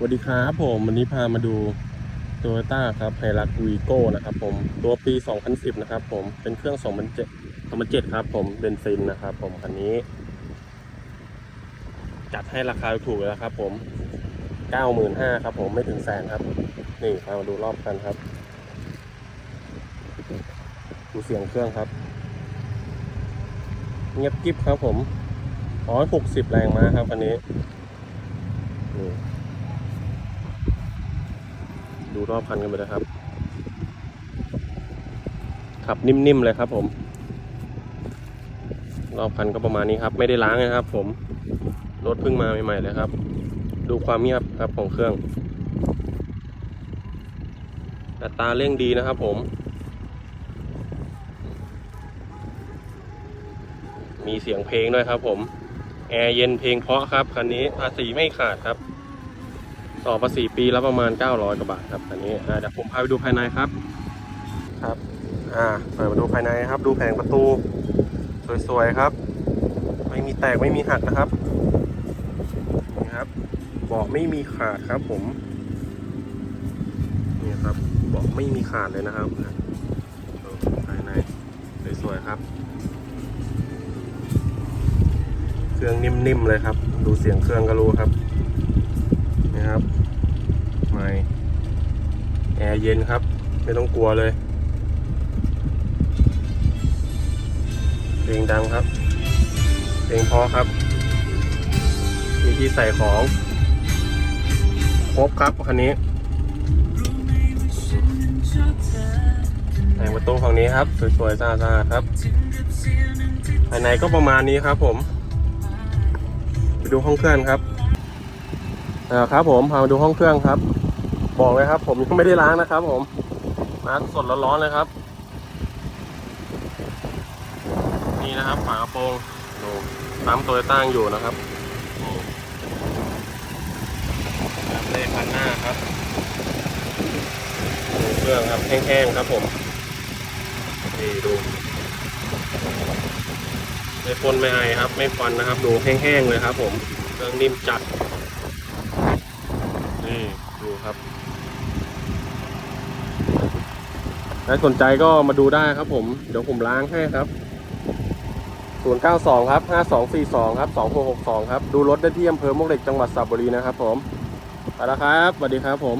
สวัสดีครับผมวันนี้พามาดู t o y ยต้าครับไฮรักวีโก้นะครับผมตัวปี 2010 นะครับผมเป็นเครื่อง 2007 2007 ครับผมเบนซินนะครับผมคันนี้ จัดให้ราคาถูกเลยนะครับ ผม 95,000ครับผมไม่ถึงแสนครับ นี่พามาดูรอบกันครับ ดูเสียงเครื่องครับ เงียบกิ๊บครับผม160 แรงม้าครับคันนี้นี่ ดูรอบคันกันไปเลยครับ ขับนิ่มๆเลยครับผม รอบคันก็ประมาณนี้ครับ ไม่ได้ล้างนะครับ ผม รถเพิ่งมาใหม่ๆเลยครับ ดูความเงียบครับของเครื่องแต่ตาเร่งดีนะครับผม มีเสียงเพลงด้วยครับผม แอร์เย็นเพลงเพราะครับคันนี้ภาษีไม่ขาดครับ ต่อภาษีปีละประมาณ 900กว่าบาทครับคันนี้เดี๋ยวผมพาไปดูภายในครับครับอ่าเปิดมาดูภายในครับ ดูแผงประตู สวยๆครับ ไม่มีแตกไม่มีหักนะครับนี่ครับเบาะไม่มีขาดครับผมนี่ครับเบาะไม่มีขาดเลยนะครับภายในสวยๆครับ เครื่องนิ่มๆเลยครับ ดูเสียงเครื่องก็รู้ครับนี่ครับไม่แอร์ เย็นครับ ไม่ต้องกลัวเลยเพลงดังครับเพลงพอครับ มีที่ใส่ของ ครบครับคันนี้แต่งประตูฝั่งนี้ครับ สวยๆสะอาดๆครับภายในก็ประมาณนี้ครับผม ไปดูห้องเครื่องครับอ่าครับผมพามาดูห้องเครื่องครับ บอกเลยครับ ผมยังไม่ได้ล้างนะครับ ผมมาสดร้อนๆเลยครับ นี่นะครับฝากระโปรงดูปั๊มตโยต้าอยู่นะครับเลขคันหน้าครับดูเครื่องครับแห้งๆครับผมนี่ดูไม่ปนไม่ไอครับ ไม่ฟันนะครับ ดูแห้งๆเลยครับ ผมเครื่องนิ่มจัดนี่ดูครับ ถ้าสนใจก็มาดูได้ครับผม เดี๋ยวผมล้างให้ครับ 092 ครับ 5242 ครับ 2662 ครับ ดูรถได้ที่อำเภอมวกเหล็กจังหวัดสระบุรีนะครับผมไปแล้วครับสวัสดีครับผม